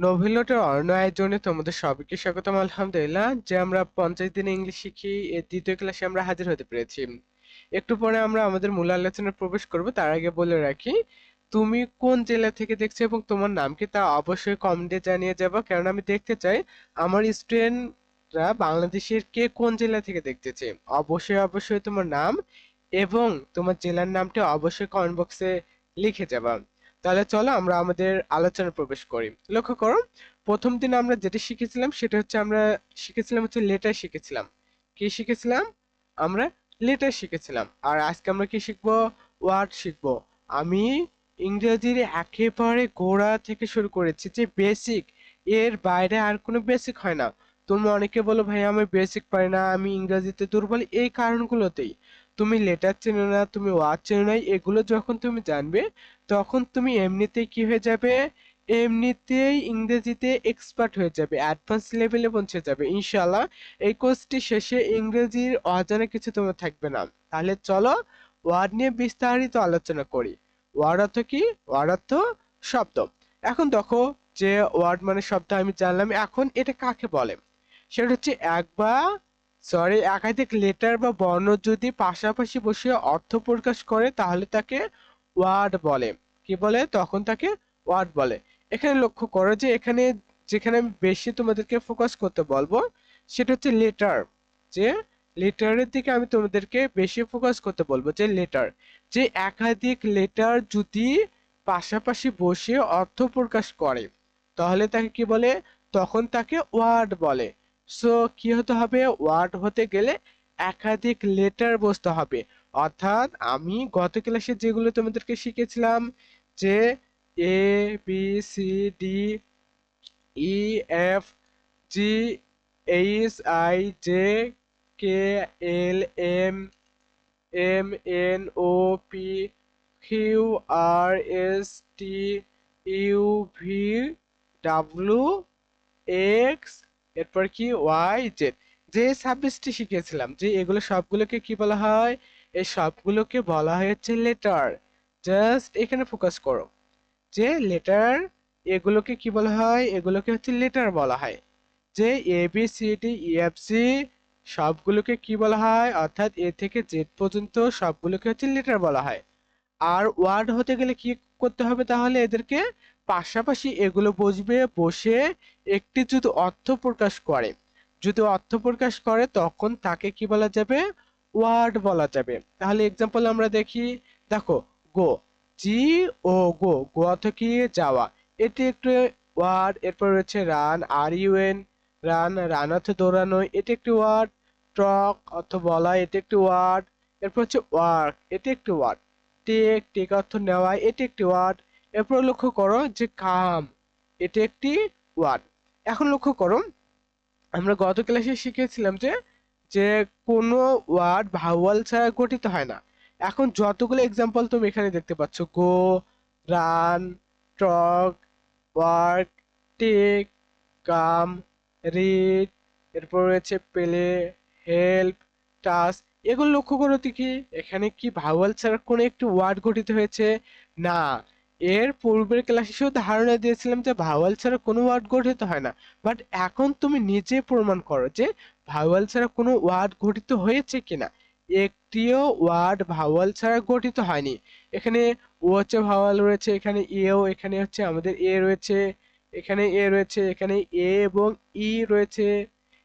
নোভেলটের অন্য আয়োজনে তোমাদের সবাইকে স্বাগতম, আলহামদুলিল্লাহ। যে আমরা পঞ্চাশ দিনে ইংলিশ শিখি, এর দ্বিতীয় ক্লাসে আমরা হাজির হতে পেরেছি। একটু পরে আমরা আমাদের মূল আলোচনায় প্রবেশ করব, তার আগে বলে রাখি, তুমি কোন জেলা থেকে দেখছ এবং তোমার নাম কি তা অবশ্যই কমেন্টে জানিয়ে যাব, কারণ আমি দেখতে চাই, আমার স্টুডেন্টরা বাংলাদেশের কে কোন জেলা থেকে দেখতেছে। অবশ্যই অবশ্যই তোমার নাম এবং তোমার জেলার নামটা অবশ্যই কমেন্ট বক্সে লিখে যাবা। তাহলে চলো আমরা আমাদের আলোচনায় প্রবেশ করি। লক্ষ্য করো, প্রথম দিন আমরা যেটা শিখেছিলাম সেটা হচ্ছে আমরা শিখেছিলাম হচ্ছে লেটার শিখেছিলাম। কি শিখেছিলাম? আমরা লেটার শিখেছিলাম। আর আজকে আমরা কি শিখব? ওয়ার্ড শিখব। আমি ইংরেজির একেবারে গোড়া থেকে শুরু করেছি যে বেসিক এর বাইরে আর কোনো বেসিক হয় না। তুমি অনেকে বলো ভাই আমি বেসিক পারি না, আমি ইংরেজিতে দুর্বল। এই কারণগুলোতেই। তুমি লেটার চেনো না, তুমি ওয়ার্ড চেনো না, এগুলো যখন তুমি জানবে, তখন তুমি এমনিতেই কি হয়ে যাবে? এমনিতেই ইংরেজিতে এক্সপার্ট হয়ে যাবে অ্যাডভান্স লেভেলে পৌঁছে যাবে। ইনশাল্লাহ এই কোর্সটি শেষে ইংরেজির অজানা কিছু তোমার থাকবে না। তাহলে চলো ওয়ার্ড নিয়ে বিস্তারিত আলোচনা করি। ওয়ার্ড অর্থ কি? ওয়ার্ড অর্থ শব্দ। এখন দেখো যে ওয়ার্ড মানে শব্দ আমি জানলাম, এখন এটা কাকে বলে? সেটা হচ্ছে এক বা সরি একাধিক লেটার বা বর্ণ যদি পাশাপাশি বসে অর্থ প্রকাশ করে, তাহলে তাকে ওয়ার্ড বলে। কি বলে? তখন তাকে ওয়ার্ড বলে। এখানে লক্ষ্য করো যে এখানে যেখানে আমি বেশি তোমাদেরকে ফোকাস করতে বলব, সেটা হচ্ছে লেটার যে লেটারের দিকে আমি তোমাদেরকে বেশি ফোকাস করতে বলব, যে লেটার যে একাধিক লেটার যদি পাশাপাশি বসে অর্থ প্রকাশ করে, তাহলে তাকে কি বলে? তখন তাকে ওয়ার্ড বলে। সো কি হতে হবে? ওয়ার্ড হতে গেলে একাধিক লেটার বসতে হবে। অর্থাৎ আমি গত ক্লাসে যেগুলো তোমাদেরকে শিখেছিলাম যে A B C D E F G H I J K L M M N O P Q R S T U V W X এরপর কি? ওয়াই জেড যে সাবজেক্টটি শিখেছিলাম যে এগুলো সবগুলোকে কি বলা হয়? এই সবগুলোকে বলা হয়েছে লেটার জাস্ট এখানে ফোকাস করো। যে লেটার এগুলোকে কি বলা হয়? এগুলোকে হচ্ছে লেটার বলা হয়। যে A B C D E F C সবগুলোকে কি বলা হয়? অর্থাৎ এ থেকে জেড পর্যন্ত সবগুলোকে হচ্ছে লেটার বলা হয়। আর ওয়ার্ড হতে গেলে কি করতে হবে তাহলে? এদেরকে পাশাপাশি এগুলো বসবে বসে একটি যদি অর্থ প্রকাশ করে, যদি অর্থ প্রকাশ করে তখন তাকে কি বলা যাবে? ওয়ার্ড বলা যাবে। তাহলে এক্সাম্পল আমরা দেখি, দেখো গো জি ও গো গো অর্থ কি? যাওয়া। এটি একটি ওয়ার্ড এরপর রয়েছে run R U N run run অর্থ দৌড়ানো, এটি একটি ওয়ার্ড ট্রক অর্থ বলা, এটি একটি ওয়ার্ড এরপর হচ্ছে ওয়ার্ক এটি একটি ওয়ার্ড টেক টেক অর্থ নেওয়া, এটি একটি ওয়ার্ড এরপর লক্ষ্য করো যে কাম, এটি একটি ওয়ার্ড এখন লক্ষ্য করো, আমরা গত ক্লাসে শিখেছিলাম যে যে কোনো ওয়ার্ড ভাওয়াল ছাড়া গঠিত হয় না। এখন যতগুলো এক্সাম্পল তুমি এখানে দেখতে পাচ্ছ go run talk work take come read এরপর রয়েছে পেলে হেল্প টাস এগুলো লক্ষ্য করো কি এখানে কি ভাওয়াল ছাড়া কোনো একটি ওয়ার্ড গঠিত হয়েছে? না। এর পূর্বের ক্লাসে শুধু ধারণা দিয়েছিলাম যে ভাওয়াল ছাড়া কোনো ওয়ার্ড গঠিত হয় না। বাট এখন তুমি নিজে প্রমাণ করো যে ভাওয়াল ছাড়া কোনো ওয়ার্ড গঠিত হয়েছে কিনা। একটিও ওয়ার্ড ভাওয়াল ছাড়া গঠিত হয়নি। এখানে ও হচ্ছে ভাওয়াল রয়েছে, এখানে এও এখানে হচ্ছে আমাদের এ রয়েছে, এখানে এ রয়েছে, এখানে এ এবং ই রয়েছে,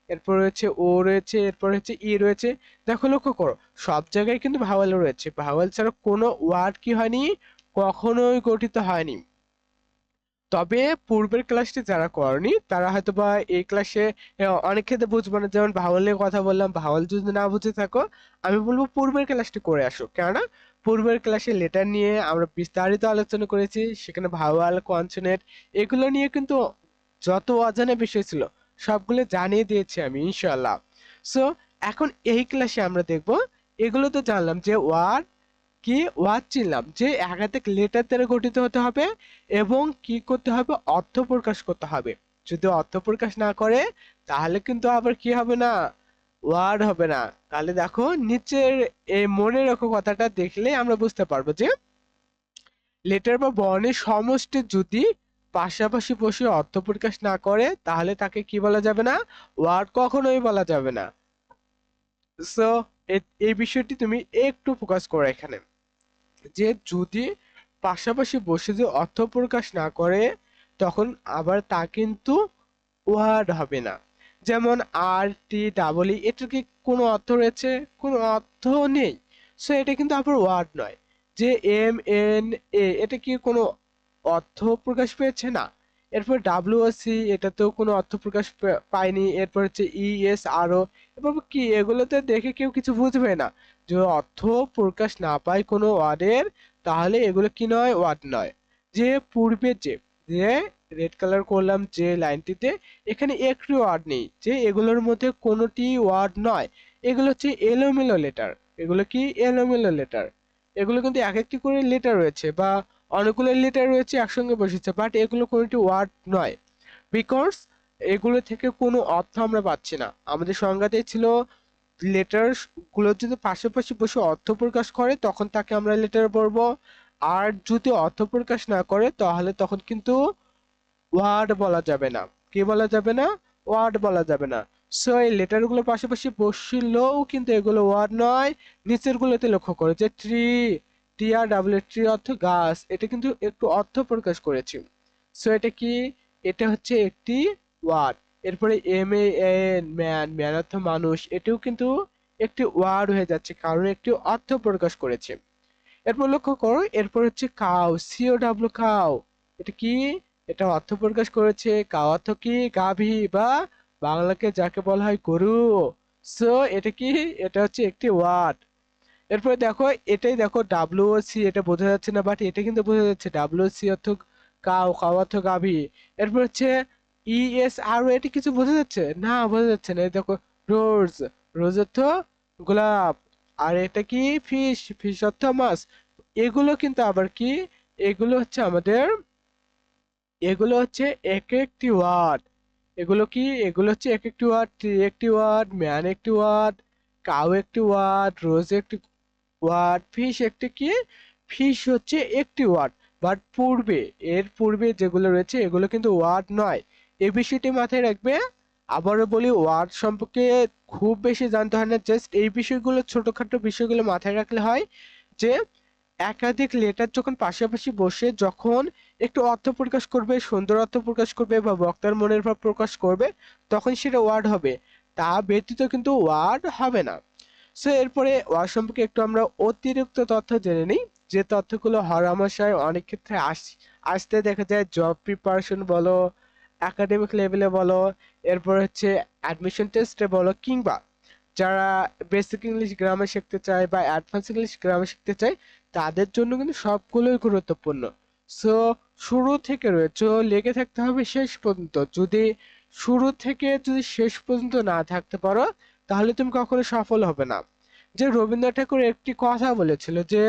এরপর রয়েছে ও রয়েছে, এরপর হচ্ছে ই রয়েছে। দেখো লক্ষ্য করো, সব জায়গায় কিন্তু ভাওয়াল রয়েছে। ভাওয়াল ছাড়া কোনো ওয়ার্ড কি হয়নি? কখনোই গঠিত হয়নি। তবে পূর্বের ক্লাসটি যারা করনি, তারা হয়তো বা এই ক্লাসে অনেক ক্ষেত্রে বুঝব না। যেমন ভাওয়ালের কথা বললাম, ভাওয়াল যদি না বুঝে থাকো, আমি বলব পূর্বের ক্লাসটি করে আসো। কেননা, পূর্বের ক্লাসে লেটার নিয়ে আমরা বিস্তারিত আলোচনা করেছি, সেখানে ভাওয়াল কনসোনেন্ট এগুলো নিয়ে কিন্তু যত অজানা বিষয় ছিল, সবগুলো জানিয়ে দিয়েছি আমি ইনশাল্লাহ সো এখন এই ক্লাসে আমরা দেখব, এগুলো তো জানলাম যে ওয়ার্ড কি ওয়ার্ড চিনলাম যে একাধিক লেটার দ্বারা গঠিত হতে হবে এবং কি করতে হবে? অর্থ প্রকাশ করতে হবে। যদি অর্থ প্রকাশ না করে, তাহলে কিন্তু আবার কি হবে না? ওয়ার্ড হবে না। তাহলে দেখো, নিচের এই মনে রাখো কথাটা দেখলে আমরা বুঝতে পারব যে লেটার বা বর্ণের সমষ্টি যদি পাশাপাশি বসে অর্থ প্রকাশ না করে, তাহলে তাকে কি বলা যাবে না? ওয়ার্ড কখনোই বলা যাবে না। সো এই বিষয়টি তুমি একটু ফোকাস করো এখানে। যে যদি পাশাপাশি বসে যে অর্থ প্রকাশ না করে, তখন আবার তা কিন্তু ওয়ার্ড হবে না। যেমন আর, টি, ডাবল ই, এটার কি কোনো অর্থ রয়েছে? কোনো অর্থ নেই। সো, এটা কিন্তু আবার ওয়ার্ড নয়। যে এম, এন, এ, এটা কি কোনো অর্থ প্রকাশ পেয়েছে? না। এরপর ডাব্লিউ সি, এটাতেও কোনো অর্থ প্রকাশ পায়নি। এরপর হচ্ছে ই, এস আরও এভাবে কি? এগুলোতে দেখে কেউ কিছু বুঝবে না। যে অর্থ প্রকাশ না পায় কোনো ওয়ার্ডের, তাহলে এগুলো কি নয়? ওয়ার্ড নয়। যে পূর্বে যে যে রেড কালার করলাম যে লাইনটিতে, এখানে একটি ওয়ার্ড নেই। যে এগুলোর মধ্যে কোনোটি ওয়ার্ড নয়। এগুলো হচ্ছে এলোমেলো লেটার। এগুলো কি? এলোমেলো লেটার। এগুলো কিন্তু এক একটি করে লেটার রয়েছে বা অনেকগুলো লেটার রয়েছে একসঙ্গে বসেছে, বাট এগুলো কোনোটি ওয়ার্ড নয়। বিকজ এগুলো থেকে কোনো অর্থ আমরা পাচ্ছি না। আমাদের সংজ্ঞাতে ছিল লেটারগুলো যদি পাশাপাশি বসে অর্থ প্রকাশ করে, তখন তাকে আমরা লেটার বলব। আর যদি অর্থ প্রকাশ না করে, তাহলে তখন কিন্তু ওয়ার্ড বলা যাবে না। কি বলা যাবে না? ওয়ার্ড বলা যাবে না। সো এই লেটারগুলো পাশাপাশি বসলেও কিন্তু এগুলো ওয়ার্ড নয়, নিচের গুলোতে লক্ষ্য করে যে tree T R W tree অর্থ গাছ, এটা কিন্তু একটু অর্থ প্রকাশ করেছি। সো এটা কি? এটা হচ্ছে একটি ওয়ার্ড এরপরে M A N man man অর্থ মানুষ, এটাও কিন্তু একটি ওয়ার্ড হয়ে যাচ্ছে, কারণ একটি অর্থ প্রকাশ করেছে। এরপর লক্ষ্য করো, এরপর হচ্ছে কাউ সিও ডাব্লিউ কাউ এটা কি? এটা অর্থ প্রকাশ করেছে কাউ অর্থ কি? গাভী বা বাংলাকে যাকে বলা হয় গরু। সো এটা কি? এটা হচ্ছে একটি ওয়ার্ড এরপরে দেখো, এটাই দেখো ডাব্লিউ সি এটা বোঝা যাচ্ছে না বাট এটা কিন্তু বোঝা যাচ্ছে ডাব্লিউ সি অর্থ কাউ কাউ অর্থ গাভী। এরপর হচ্ছে ই এস আর এটা কিছু বোঝা যাচ্ছে? না, বোঝা যাচ্ছে না। দেখো, রোজ রোজ অর্থ গোলাপ। আর এটা কি? ফিশ ফিশ অর্থ মাছ। এগুলো কিন্তু আবার কি? এগুলো হচ্ছে আমাদের, এগুলো হচ্ছে এক একটি ওয়ার্ড। এগুলো কি? এগুলো হচ্ছে এক একটি ওয়ার্ড ট্রি একটি ওয়ার্ড, ম্যান একটি ওয়ার্ড, কাউ একটি ওয়ার্ড, রোজ একটি ওয়ার্ড, ফিশ একটি কি? ফিশ হচ্ছে একটি ওয়ার্ড। বাট পূর্বে, এর পূর্বে যেগুলো রয়েছে, এগুলো কিন্তু ওয়ার্ড নয়। এই বিষয়টি মাথায় রাখবে। আবারও বলি, ওয়ার্ড সম্পর্কে খুব বেশি জানতে হয় না, জাস্ট এই বিষয়গুলো, ছোটখাটো বিষয়গুলো মাথায় রাখলে হয় যে, একাধিক লেটার যখন পাশাপাশি বসে, যখন একটু অর্থ প্রকাশ করবে, সুন্দর অর্থ প্রকাশ করবে বা বক্তার মনের ভাব প্রকাশ করবে, তখন সেটা ওয়ার্ড হবে। তা ব্যতীত কিন্তু ওয়ার্ড হবে না। সো এরপরে ওয়ার্ড সম্পর্কে একটু আমরা অতিরিক্ত তথ্য জেনে নিই। যে তথ্যগুলো হরহামেশায় অনেক ক্ষেত্রে আস, আসতে দেখা যায় জব প্রিপারেশন বলো একাডেমিক লেভেলে বলো, এরপর হচ্ছে অ্যাডমিশন টেস্টে বলো কিংবা যারা বেসিক ইংলিশ গ্রামার শিখতে চায় বা অ্যাডভান্স ইংলিশ গ্রামার শিখতে চায়, তাদের জন্য কিন্তু সবগুলোই গুরুত্বপূর্ণ। সো শুরু থেকে রয়েছে লেগে থাকতে হবে শেষ পর্যন্ত। যদি শুরু থেকে যদি শেষ পর্যন্ত না থাকতে পারো, তাহলে তুমি কখনো সফল হবে না। যে রবীন্দ্রনাথ ঠাকুর একটি কথা বলেছিল যে,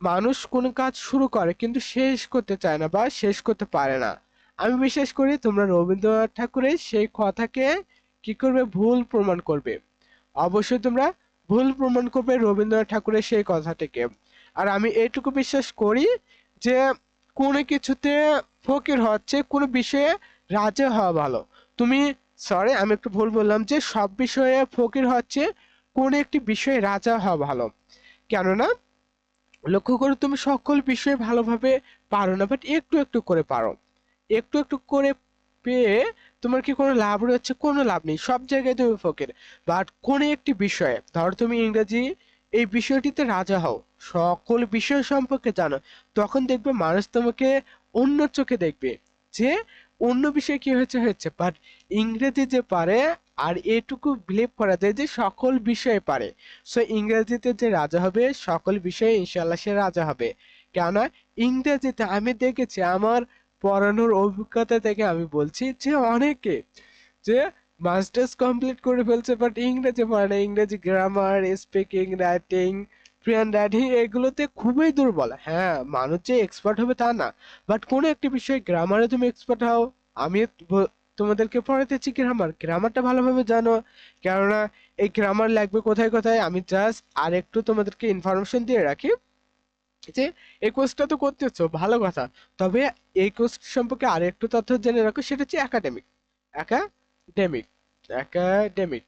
মানুষ কোনো কাজ শুরু করে কিন্তু শেষ করতে চায় না বা শেষ করতে পারে না। আমি বিশ্বাস করি তোমরা রবীন্দ্রনাথ ঠাকুরের সেই কথাকে কি করবে? ভুল প্রমাণ করবে। অবশ্যই তোমরা ভুল প্রমাণ করবে রবীন্দ্রনাথ ঠাকুরের সেই কথাটিকে। আর আমি এইটুকু বিশ্বাস করি যে কোনো কিছুতে ফকির হচ্ছে, কোনো বিষয়ে রাজা হওয়া ভালো। তুমি সরি আমি একটু ভুল বললাম যে সব বিষয়ে ফকির হচ্ছে, কোন একটি বিষয়ে রাজা হওয়া ভালো। কেননা, লক্ষ্য করো তুমি সকল বিষয়ে ভালোভাবে পারো না বাট একটু একটু করে পারো। একটু একটু করে পেয়ে তোমার কি কোনো লাভ রয়েছে? কোনো লাভ নেই, সব জায়গায় তুমি ফকির। বাট কোন একটি বিষয়ে, ধরো তুমি ইংরেজি, এই বিষয়টিতে রাজা হও, সকল বিষয় সম্পর্কে জানো, তখন দেখবে মানুষ তোমাকে অন্য চোখে দেখবে যে অন্য বিষয়ে কি হয়েছে হয়েছে। বাট ইংরেজি যে পারে আর এটুকু বিলিভ করা যায় যে সকল বিষয়ে পারে। সো ইংরেজিতে যে রাজা হবে, সকল বিষয়ে ইনশাল্লাহ সে রাজা হবে। কেননা ইংরেজিতে আমি দেখেছি, আমার পড়ানোর অভিজ্ঞতা থেকে আমি বলছি যে অনেকে, যে মাস্টার্স কমপ্লিট করে ফেলছে বাট ইংরেজি পারে না। ইংরেজি grammar speaking writing freehand writing এগুলোতে খুবই দুর্বল। হ্যাঁ মানুষ যে এক্সপার্ট হবে তা না বাট কোনো একটি বিষয়ে গ্রামারে তুমি এক্সপার্ট হও, আমি তোমাদেরকে পড়াতেছি গ্রামার গ্রামারটা ভালোভাবে জানো, কেননা এই গ্রামার লাগবে কোথায় কোথায়, আমি জাস্ট আর একটু তোমাদেরকে ইনফরমেশন দিয়ে রাখি। যে এই কোর্সটা তো করতেছো ভালো কথা। তবে এই কোর্স সম্পর্কে আর একটু তথ্য জেনে রাখো, সেটা হচ্ছে একাডেমিক একাডেমিক একাডেমিক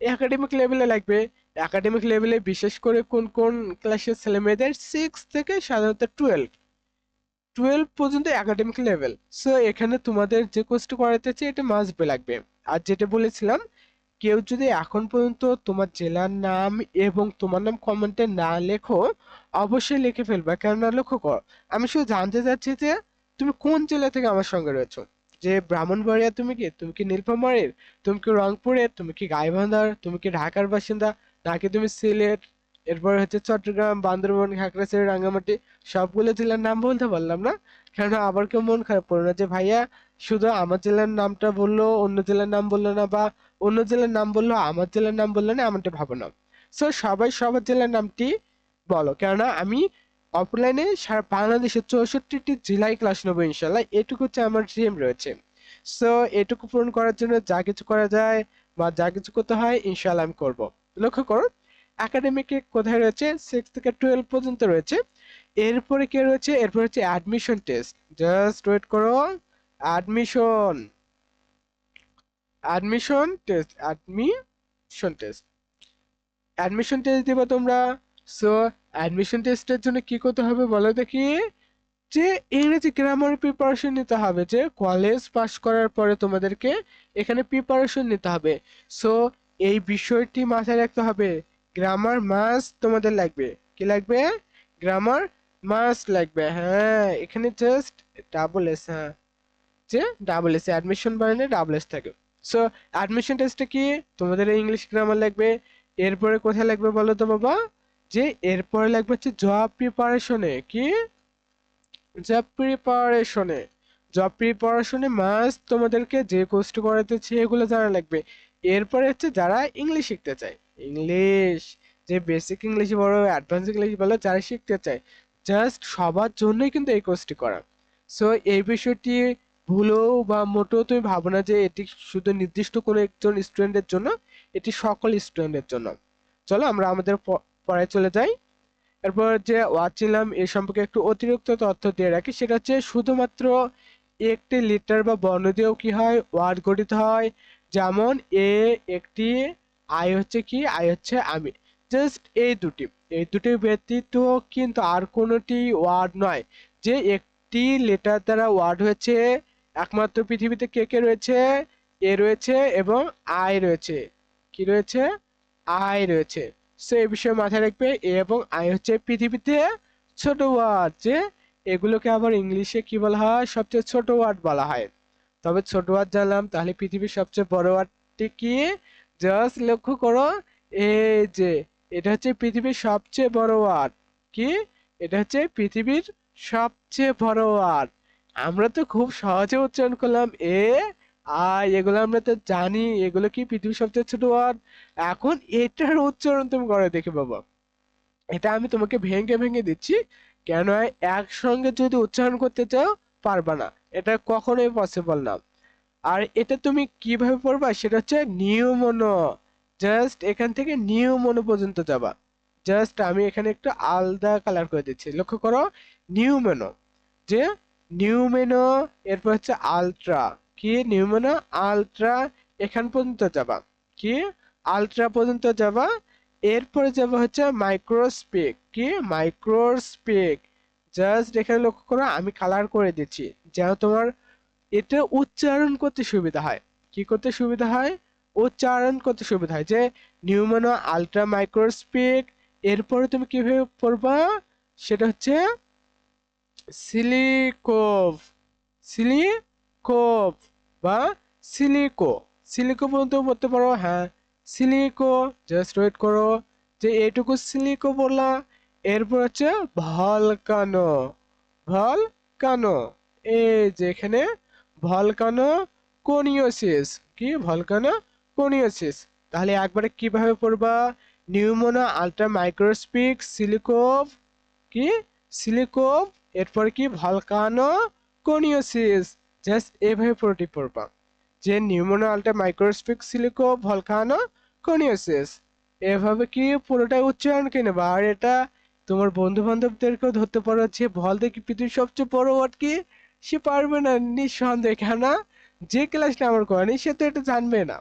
একাডেমিক লেভেলে লাগবে একাডেমিক লেভেলে বিশেষ করে কোন কোন ক্লাসের ছেলে মেয়েদের? সিক্স থেকে সাধারণত টুয়েলভ টুয়েলভ পর্যন্ত একাডেমিক লেভেল সো এখানে তোমাদের যে কোর্সটা করাতেছে এটা মাস্ট বি লাগবে। আর যেটা বলেছিলাম, কেউ যদি এখন পর্যন্ত তোমার জেলার নাম এবং তোমার নাম কমেন্টে না লেখো অবশ্যই লিখে ফেলবা, কেননা লক্ষ্য কর, আমি শুধু জানতে চাচ্ছি যে তুমি কোন জেলা থেকে আমার সঙ্গে রয়েছো? যে ব্রাহ্মণবাড়িয়া তুমি কি তুমি কি নীলফামারীর, তুমি কি রংপুরের, তুমি কি গাইবান্ধার, তুমি কি ঢাকার বাসিন্দা, নাকি তুমি সিলেট, এরপর হচ্ছে চট্টগ্রাম, বান্দরবান, খাগড়াছড়ি, রাঙ্গামাটি, সবগুলো জেলার নাম বলতে পারলাম না? কেন আবার কেউ মন খারাপ করো না যে ভাইয়া শুধু আমার জেলার নামটা বলল, অন্য জেলার নাম বলল না বা অন্য জেলার নাম বলল, আমার জেলার নাম বলল না, এমনটা ভাবো না। সো সবাই সবার জেলার নামটি বলো কেননা আমি অফলাইনে সারা বাংলাদেশের চৌষট্টিটি জেলায় ক্লাস নেব ইনশাল্লাহ এটুকু হচ্ছে আমার ড্রিম রয়েছে। সো এটুকু পূরণ করার জন্য যা কিছু করা যায় বা যা কিছু করতে হয় ইনশাল্লাহ আমি করব। লক্ষ্য করো একাডেমিকে কোথায় রয়েছে? সিক্স থেকে টুয়েলভ পর্যন্ত রয়েছে। এরপরে কি রয়েছে? এরপর হচ্ছে অ্যাডমিশন টেস্ট জাস্ট ওয়েট করো। Admission admission test admission test admission test দিবা তোমরা সো অ্যাডমিশন টেস্টের জন্য কি করতে হবে বলো দেখি? যে ইংরেজি গ্রামার প্রিপারেশন নিতে হবে, যে কলেজ পাস করার পরে তোমাদেরকে এখানে প্রিপারেশন নিতে হবে। সো এই বিষয়টি মাথায় রাখতে হবে। গ্রামার মাস তোমাদের লাগবে। কি লাগবে? গ্রামার মাস লাগবে। হ্যাঁ এখানে জাস্ট ডাবল এস হ্যাঁ। যে ডাবল এস অ্যাডমিশন বানালে ডাবল এস থাকে। সো অ্যাডমিশন টেস্টে কি? তোমাদের ইংলিশ গ্রামার লাগবে। এরপরে কোথায় লাগবে বলো তো বাবা? যে এরপরে লাগবে হচ্ছে জব প্রিপারেশনে কি? জব প্রিপারেশনে জব প্রিপারেশনে মাস্ট তোমাদেরকে যে কোর্সটি করাতেছে এগুলো জানা লাগবে। এরপরে হচ্ছে যারা ইংলিশ শিখতে চায় ইংলিশ যে বেসিক ইংলিশ বলো অ্যাডভান্স ইংলিশ বলো, যারা শিখতে চায় জাস্ট সবার জন্যই কিন্তু এই কোর্সটি করা। সো এই বিষয়টি ভুলেও বা মোটেও তুমি ভাবো না যে এটি শুধু নির্দিষ্ট কোনো একজন স্টুডেন্টের জন্য, এটি সকল স্টুডেন্টের জন্য। চলো আমরা আমাদের পড়ায় চলে যাই। এরপর যে ওয়াচিলাম এ সম্পর্কে একটু অতিরিক্ত তথ্য দিয়ে রাখি, সেটা হচ্ছে শুধুমাত্র একটি লিটার বা বর্ণ দিয়েও কি হয়? ওয়ার্ড গঠিত হয়। যেমন এ একটি, আই হচ্ছে কি? আই হচ্ছে আমি। জাস্ট এই দুটি। এই দুটি ব্যতীত কিন্তু আর কোনোটি ওয়ার্ড নয়। যে একটি লেটার দ্বারা ওয়ার্ড হয়েছে, একমাত্র পৃথিবীতে কে কে রয়েছে? এ রয়েছে এবং আই রয়েছে। কি রয়েছে? আই রয়েছে। সো এই বিষয়ে মাথায় রাখবে এ এবং আই হচ্ছে পৃথিবীতে ছোট ওয়ার্ড যে এগুলোকে আবার ইংলিশে কি বলা হয়? সবচেয়ে ছোট ওয়ার্ড বলা হয়। তবে ছোট ওয়ার্ড জানলাম, তাহলে পৃথিবীর সবচেয়ে বড় ওয়ার্ডটি কি? জাস্ট লক্ষ্য করো এই যে এটা হচ্ছে পৃথিবীর সবচেয়ে বড় ওয়ার্ড কি? এটা হচ্ছে পৃথিবীর সবচেয়ে বড় ওয়ার্ড আমরা তো খুব সহজে উচ্চারণ করলাম, এ আই এগুলো আমরা তো জানি, এগুলো কি পৃথিবীর সবচেয়ে ছোট ওয়ার্ড এখন এটার উচ্চারণ তুমি করে দেখে বাবা। এটা আমি তোমাকে ভেঙে ভেঙে দিচ্ছি। কেন একসঙ্গে যদি উচ্চারণ করতে চাও, পারবা না। এটা কখনোই পসিবল না। আর এটা তুমি কীভাবে পড়বা, সেটা হচ্ছে নিয়মনো জাস্ট এখান থেকে নিয়মনো পর্যন্ত যাবা। জাস্ট আমি এখানে একটু আলাদা কালার করে দিচ্ছি। লক্ষ্য করো নিউমেনো যে নিউমেনো এরপর হচ্ছে আলট্রা কি নিউমেনো আলট্রা এখান পর্যন্ত যাবা। কি আলট্রা পর্যন্ত যাবা, এরপরে যাব হচ্ছে মাইক্রোস্পেক। কি মাইক্রোস্পেক? জাস্ট এখানে লক্ষ্য করো, আমি কালার করে দিচ্ছি। যেন তোমার এটা উচ্চারণ করতে সুবিধা হয়। কি করতে সুবিধা হয়? উচ্চারণ করতে সুবিধা হয়। যে নিউমোনো আলট্রা মাইক্রোস্পেক, এরপরে তুমি কীভাবে পড়বা? সেটা হচ্ছে সিলিকোভ। সিলিকোভ। বা সিলিকো সিলিকো পর্যন্ত পড়তে পারো হ্যাঁ সিলিকো জাস্ট ওয়েট করো, যে এটুকু সিলিকো বললা, এরপর হচ্ছে ভলকানো ভলকানো এই যে এখানে ভলকানো কোনিওসিস কি? ভলকানো কোনিওসিস তাহলে একবারে কীভাবে পড়বা নিউমোনা আলট্রা মাইক্রোস্পিক সিলিকোভ কি? সিলিকোভ এরপর কি? ভলকানো কোনিওসিস জাস্ট এভাবে পুরোটি পড়বা। যে pneumonoultramicroscopicsilicovolcanoconiosis, এভাবে কি পুরোটাই উচ্চারণ কে নেবা? আর এটা তোমার বন্ধু বান্ধবদেরকেও ধরতে পারো যে ভল দেখি পৃথিবীর সবচেয়ে বড় ওয়ার্ড কি? সে পারবে না, নিঃসন্দেহে। কেন যে ক্লাসটা আমার করেনি, সে তো এটা জানবে না।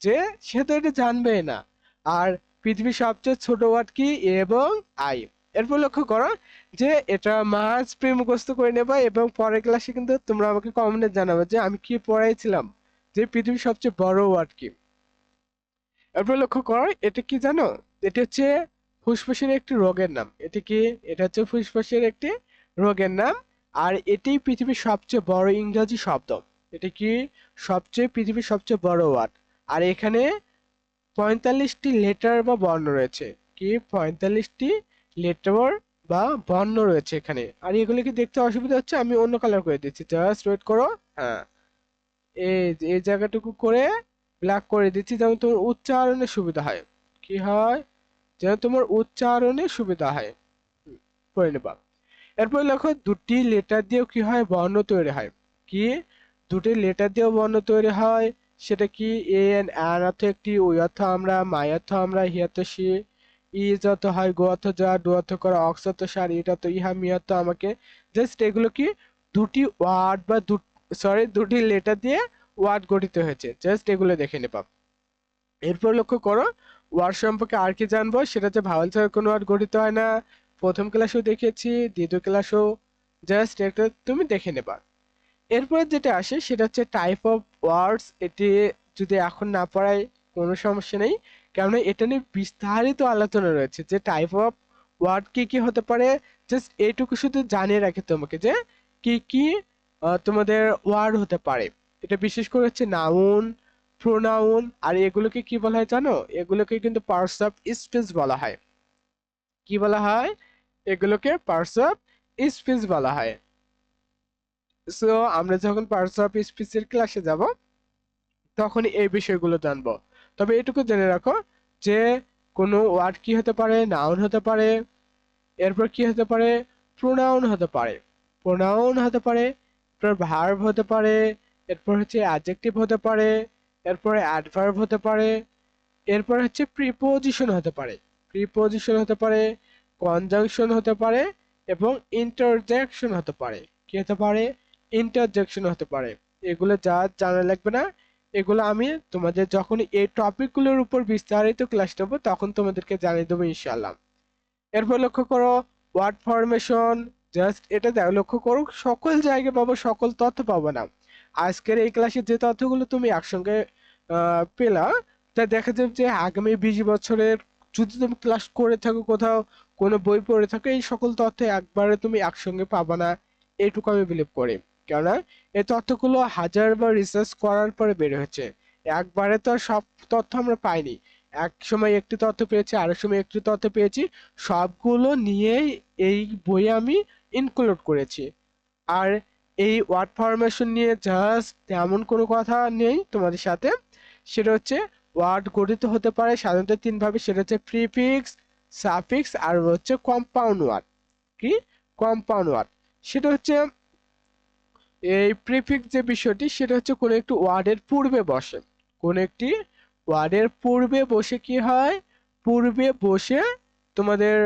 যে সে তো এটা জানবে না। আর পৃথিবীর সবচেয়ে ছোট ওয়ার্ড কি? এবং আই। এরপর লক্ষ্য করো যে এটা মাস প্রেম মুখস্থ করে নেবা এবং পরের ক্লাসে কিন্তু তোমরা আমাকে কমেন্টে জানাবে যে আমি কি পড়াইছিলাম, যে পৃথিবীর সবচেয়ে বড় ওয়ার্ড কি। এরপর লক্ষ্য করো, এটা কি জানো? এটা হচ্ছে ফুসফুসের একটি রোগের নাম। এটা কি? এটা হচ্ছে ফুসফুসের একটি রোগের নাম। আর এটাই পৃথিবীর সবচেয়ে বড় ইংরেজি শব্দ। এটা কি? সবচেয়ে পৃথিবীর সবচেয়ে বড় ওয়ার্ড আর এখানে পঁয়তাল্লিশটি লেটার বা বর্ণ রয়েছে। কি? পঁয়তাল্লিশটি লেটার বা বর্ণ রয়েছে এখানে। আর এগুলো কি দেখতে অসুবিধা হচ্ছে? আমি অন্য কালার করে দিচ্ছি। জাস্ট ওয়েট করো। হ্যাঁ। এই এই জায়গাটুকু করে ব্ল্যাক করে দিচ্ছি যেমন তোমার উচ্চারণে সুবিধা হয়। কি হয়? যেন তোমার উচ্চারণে সুবিধা হয়। করে নেবা। এরপর লেখো দুটি লেটার দিয়েও কি হয়? বর্ণ তৈরি হয়। কি? দুটি লেটার দিয়েও বর্ণ তৈরি হয়। সেটা কি? এ এন আর অর্থ একটি ওই অর্থ আমরা মাই অর্থ আমরা, হি অর্থ ই যত হয় গো অর্থ যা ডু অর্থ করা অক্স সার ইট অর্থ ইহা মি অর্থ আমাকে জাস্ট এগুলো কি দুটি ওয়ার্ড বা দু সরি দুটি লেটার দিয়ে ওয়ার্ড গঠিত হয়েছে। জাস্ট এগুলো দেখে নেবা। এরপর লক্ষ্য করো ওয়ার্ড সম্পর্কে আর কি জানব? সেটা হচ্ছে ভাওয়াল ছাড়া কোনো ওয়ার্ড গঠিত হয় না। প্রথম ক্লাসেও দেখেছি, দ্বিতীয় ক্লাসেও জাস্ট একটা তুমি দেখে নেবা। এরপর যেটা আসে, সেটা হচ্ছে টাইপ অফ ওয়ার্ডস এটি যদি এখন না পড়াই কোনো সমস্যা নেই। কেননা এটা নিয়ে বিস্তারিত আলোচনা রয়েছে যে টাইপ অফ ওয়ার্ড কি কি হতে পারে। জাস্ট এইটুকু শুধু জানিয়ে রাখি তোমাকে যে কি কি তোমাদের ওয়ার্ড হতে পারে। এটা বিশেষ করে হচ্ছে নাউন প্রোনাউন আর এগুলোকে কি বলা হয় জানো? এগুলোকে কিন্তু পার্টস অফ স্পিচ বলা হয়। কি বলা হয়? এগুলোকে পার্টস অফ স্পিচ বলা হয়। সো আমরা যখন পার্টস অফ স্পিচের ক্লাসে যাব তখন এই বিষয়গুলো জানব। তবে এটুকু জেনে রাখো যে কোনো ওয়ার্ড কি হতে পারে, নাউন হতে পারে, এরপর কি হতে পারে, প্রোনাউন হতে পারে। প্রোনাউন হতে পারে, এরপর ভার্ব হতে পারে, এরপর হচ্ছে অ্যাডজেক্টিভ হতে পারে, এরপরে অ্যাডভার্ব হতে পারে, এরপর হচ্ছে প্রিপোজিশন হতে পারে। প্রিপোজিশন হতে পারে, কনজাংশন হতে পারে এবং ইন্টারজেকশন হতে পারে। কি হতে পারে? ইন্টারজেকশন হতে পারে। এগুলো যা জানা লাগবে না এগুলো আমি তোমাদের যখন এই টপিকগুলোর উপর বিস্তারিত ক্লাস নেব, তখন তোমাদেরকে জানিয়ে দেবো ইনশাল্লাহ এরপর লক্ষ্য করো ওয়ার্ড ফরমেশন জাস্ট এটা দেখো, লক্ষ্য করো, সকল জায়গায় পাবো, সকল তথ্য পাবো না। আজকের এই ক্লাসে যে তথ্যগুলো তুমি একসঙ্গে পেলা, তা দেখা যাবে যে আগামী বিশ বছরের যদি তুমি ক্লাস করে থাকো কোথাও, কোনো বই পড়ে থাকো, এই সকল তথ্য একবারে তুমি একসঙ্গে পাবা না, এইটুকু আমি বিলিভ করি। কেননা এই তথ্যগুলো হাজারবার রিসার্চ করার পরে বের হয়েছে। একবারে তো সব তথ্য আমরা পাইনি। এক সময় একটি তথ্য পেয়েছি, আরেক সময় একটি তথ্য পেয়েছি। সবগুলো নিয়েই এই বইয়ে আমি ইনক্লুড করেছি। আর এই ওয়ার্ড ফরমেশন নিয়ে জাস্ট তেমন কোনো কথা নেই তোমাদের সাথে। সেটা হচ্ছে ওয়ার্ড গঠিত হতে পারে সাধারণত তিন ভাবে, সেটা হচ্ছে প্রিফিক্স সাফিক্স আর হচ্ছে কম্পাউন্ড ওয়ার্ড কি? কম্পাউন্ড ওয়ার্ড সেটা হচ্ছে এই প্রিফিক্স যে বিষয়টি, সেটা হচ্ছে কোনো একটি ওয়ার্ডের পূর্বে বসে। কোন একটি ওয়ার্ডের পূর্বে বসে কি হয়? পূর্বে বসে তোমাদের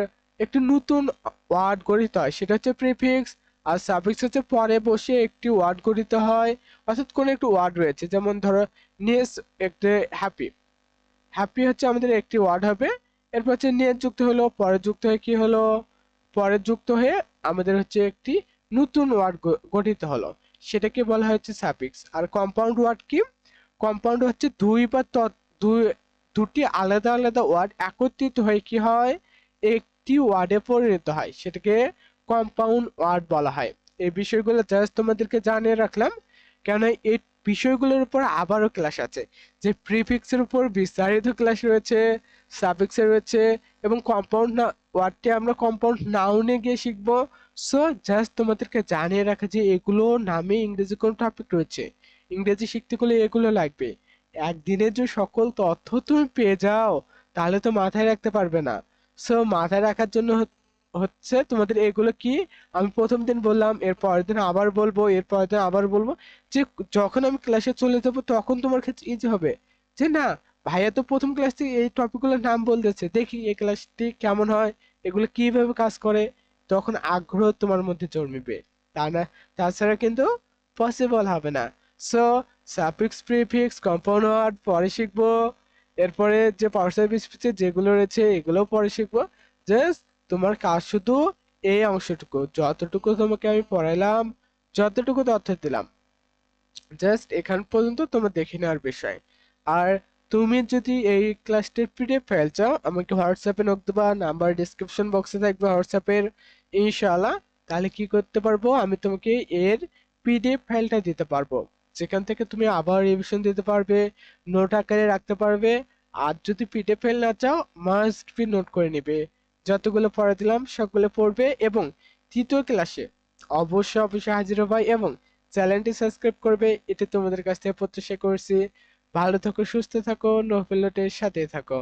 একটি নতুন ওয়ার্ড গঠিত হয়। সেটা হচ্ছে প্রিফিক্স আর সাফিক্স হচ্ছে পরে বসে একটি ওয়ার্ড গঠিত হয়। অর্থাৎ কোনো একটি ওয়ার্ড রয়েছে। যেমন ধরো নেস একটি হ্যাপি হ্যাপি হচ্ছে আমাদের একটি ওয়ার্ড হবে। এরপর হচ্ছে নিয়ে যুক্ত হলো, পরে যুক্ত হয়ে কি হলো? পরে যুক্ত হয়ে আমাদের হচ্ছে একটি নতুন ওয়ার্ড গঠিত হলো। সেটাকে বলা হচ্ছে সাফিক্স আর কম্পাউন্ড ওয়ার্ড কি? কম্পাউন্ড হচ্ছে দুই বা দুই, দুটি আলাদা আলাদা ওয়ার্ড একত্রিত হয়ে কি হয়? একটি ওয়ার্ডে পরিণত হয়। সেটাকে কম্পাউন্ড ওয়ার্ড বলা হয়। এই বিষয়গুলো জাস্ট তোমাদেরকে জানিয়ে রাখলাম। কেন এই বিষয়গুলোর উপর আবারও ক্লাস আছে। যে প্রিফিক্সের উপর বিস্তারিত ক্লাস রয়েছে সাফিক্সের রয়েছে এবং কম্পাউন্ড না ওয়ার্ডটি আমরা কম্পাউন্ড নাউনে গিয়ে শিখব। সো জাস্ট তোমাদেরকে জানিয়ে রাখা যে এগুলো নামে ইংরেজি কোন টপিক রয়েছে। ইংরেজি শিখতে গেলে এগুলো লাগবে। একদিনের যে সকল তথ্য তুমি পেয়ে যাও, তাহলে তো মাথায় রাখতে পারবে না। সো মাথায় রাখার জন্য হচ্ছে তোমাদের এগুলো কি? আমি প্রথম দিন বললাম, এর পরের দিন আবার বলব, এর পরের দিন আবার বলব। যে যখন আমি ক্লাসে চলে যাব, তখন তোমার ক্ষেত্রে ইজি হবে। যে না ভাইয়া তো প্রথম ক্লাস থেকে এই টপিকগুলোর নাম বলতেছে, দেখি এই ক্লাসটি কেমন হয়, এগুলো কীভাবে কাজ করে, তখন আগ্রহ তোমার মধ্যে জন্মিবে। তা না, তাছাড়া কিন্তু পসিবল হবে না। সো সাফিক্স প্রিফিক্স কম্পাউন্ড পরে শিখব। এরপরে যে পার্সেল স্পিচে যেগুলো রয়েছে, এগুলোও পরে শিখব। জাস্ট তোমার কাজ শুধু এই অংশটুকু, যতটুকু তোমাকে আমি পড়াইলাম, যতটুকু তথ্য দিলাম। জাস্ট এখান পর্যন্ত তোমার দেখে নেওয়ার বিষয়। আর তুমি যদি এই ক্লাসটির পিডিএফ ফাইল চাও, আমাকে হোয়াটসঅ্যাপে নক দেবা নাম্বার ডিসক্রিপশন বক্সে থাকবে হোয়াটসঅ্যাপের ইনশাআল্লাহ। তাহলে কি করতে পারব? আমি তোমাকে এর পিডিএফ ফাইলটা দিতে পারব। যেখান থেকে তুমি আবার রিভিশন দিতে পারবে নোট আকারে রাখতে পারবে। আর যদি পিডিএফ ফাইল না চাও মাস্ট বি নোট করে নিবে। যতগুলো পড়া দিলাম সবগুলো পড়বে এবং তৃতীয় ক্লাসে অবশ্যই অবশ্যই হাজির হবে এবং চ্যানেলটি সাবস্ক্রাইব করবে। এতে তোমাদের কাছ থেকে প্রত্যাশা করছি। ভালো থাকো সুস্থ থাকো নোবেলটের সাথে থাকো।